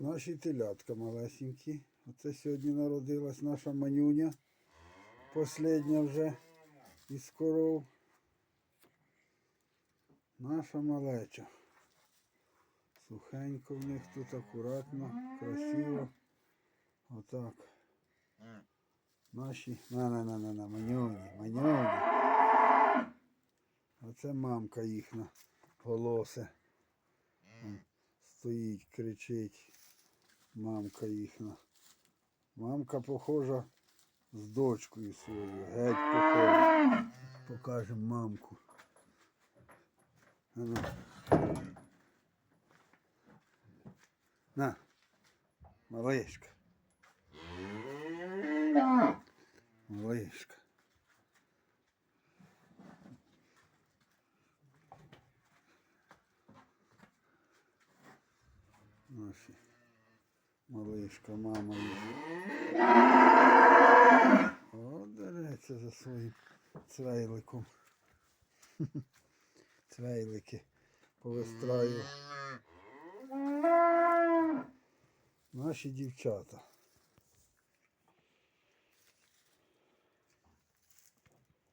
Наші телятка малесенькі. Оце сьогодні народилась наша манюня. Последня вже із коров. Наша малеча. Сухенько в них тут акуратно, красиво. Отак. Наші. На-на-на-на-на, манюні, манюні. Оце мамка їхня голосе. Стоїть, кричить. Мамка їхня. Мамка похожа з дочкою своєю. Геть похожа. Покажемо мамку. А ну. На. Малишка. Малишка. Наші. Малишка, мама дереться за своїм цвейликом. Цвейлики повистраю. Наші дівчата.